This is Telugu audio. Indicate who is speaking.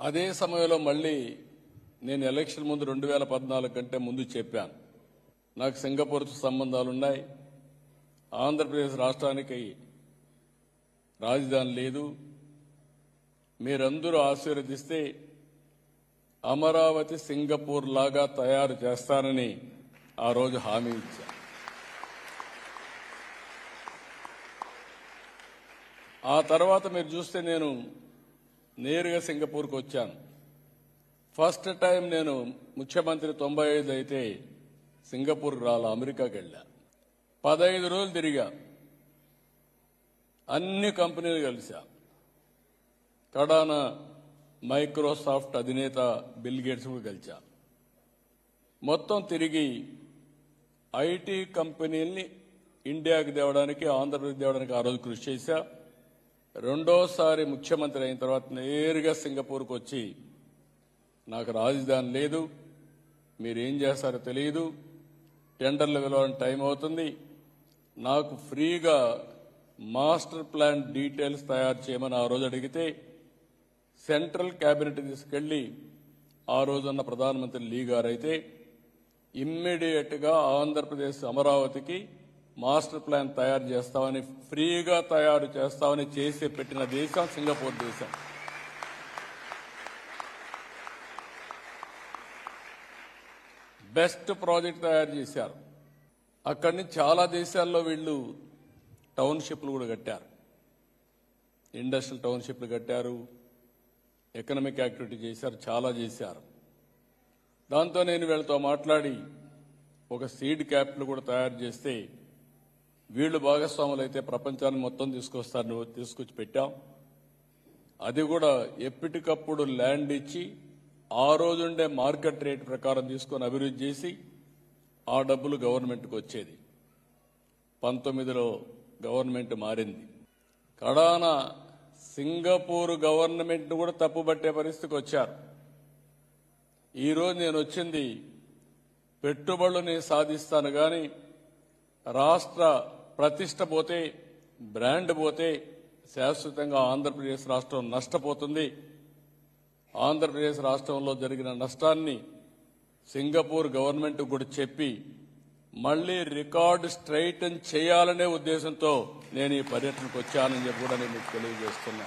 Speaker 1: అదే సమయంలో మళ్ళీ నేను ఎలక్షన్ ముందు రెండు వేల పద్నాలుగు కంటే ముందు చెప్పాను. నాకు సింగపూర్తో సంబంధాలున్నాయి. ఆంధ్రప్రదేశ్ రాష్ట్రానికి రాజధాని లేదు. మీరందరూ ఆశీర్వదిస్తే అమరావతి సింగపూర్ లాగా తయారు చేస్తానని ఆ రోజు హామీ ఇచ్చా. ఆ తర్వాత మీరు చూస్తే నేను నేరుగా సింగపూర్కి వచ్చాను. ఫస్ట్ టైం నేను ముఖ్యమంత్రి తొంభై ఐదు అయితే సింగపూర్ రాలా అమెరికాకి వెళ్ళా. పదహైదు రోజులు తిరిగా. అన్ని కంపెనీలు కలిసా. కడాన మైక్రోసాఫ్ట్ అధినేత బిల్ గేట్స్ కూడా కలిసా. మొత్తం తిరిగి ఐటీ కంపెనీల్ని ఇండియాకి తేవడానికి ఆంధ్రప్రదేశ్ తేవడానికి ఆ రోజు కృషి చేశా రెండోసారి ముఖ్యమంత్రి అయిన తర్వాత నేరుగా సింగపూర్కు వచ్చి నాకు రాజధాని లేదు మీరేం చేస్తారో తెలియదు టెండర్లు వెళ్ళడానికి టైం అవుతుంది నాకు ఫ్రీగా మాస్టర్ ప్లాన్ డీటెయిల్స్ తయారు చేయమని ఆ రోజు అడిగితే సెంట్రల్ క్యాబినెట్ తీసుకెళ్ళి ఆ రోజున్న ప్రధానమంత్రి లీ గారైతే ఇమ్మీడియట్గా ఆంధ్రప్రదేశ్ అమరావతికి మాస్టర్ ప్లాన్ తయారు చేస్తామని ఫ్రీగా తయారు చేస్తామని చేసి పెట్టిన దేశం సింగపూర్ దేశం. బెస్ట్ ప్రాజెక్ట్ తయారు చేశారు. అక్కడి నుంచి చాలా దేశాల్లో వీళ్ళు టౌన్షిప్లు కూడా కట్టారు. ఇండస్ట్రియల్ టౌన్షిప్లు కట్టారు. ఎకనామిక్ యాక్టివిటీ చేశారు చాలా చేశారు. దాంతో నేను వీళ్ళతో మాట్లాడి ఒక సీడ్ క్యాపిటల్ కూడా తయారు చేస్తే వీళ్ళు భాగస్వాములు అయితే ప్రపంచాన్ని మొత్తం తీసుకొస్తారు తీసుకొచ్చి పెట్టాం. అది కూడా ఎప్పటికప్పుడు ల్యాండ్ ఇచ్చి ఆ రోజుండే మార్కెట్ రేట్ ప్రకారం తీసుకొని అభివృద్ధి చేసి ఆ డబ్బులు గవర్నమెంట్కి వచ్చేది. పంతొమ్మిదిలో గవర్నమెంట్ మారింది. కడాన సింగపూర్ గవర్నమెంట్ను కూడా తప్పుబట్టే పరిస్థితికి వచ్చారు. ఈరోజు నేను వచ్చింది పెట్టుబడులు నేను సాధిస్తాను కానీ రాష్ట్ర ప్రతిష్ట పోతే బ్రాండ్ పోతే శాశ్వతంగా ఆంధ్రప్రదేశ్ రాష్ట్రం నష్టపోతుంది. ఆంధ్రప్రదేశ్ రాష్ట్రంలో జరిగిన నష్టాన్ని సింగపూర్ గవర్నమెంట్ కూడా చెప్పి మళ్ళీ రికార్డు స్ట్రైటన్ చేయాలనే ఉద్దేశంతో నేను ఈ పర్యటనకు వచ్చానని చెప్పి కూడా నేను మీకు తెలియజేస్తున్నా.